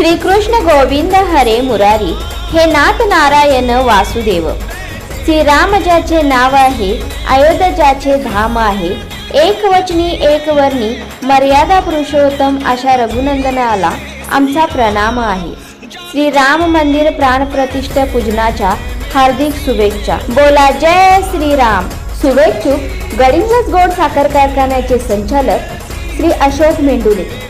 श्रीकृष्ण गोविंद हरे मुरारी हे नाथ नारायण वासुदेव. श्रीराम ज्याचे नाव आहे अयोध्या ज्याचे धाम आहे एक वचनी एक वर्णी मर्यादा पुरुषोत्तम अशा रघुनंदनाला आमचा प्रणाम आहे. श्री राम मंदिर प्राण प्रतिष्ठा पूजनाच्या हार्दिक शुभेच्छा. बोला जय श्रीराम. शुभेच्छुक गडिंगज गोड साखर कारखान्याचे संचालक श्री अशोक मेंडुले.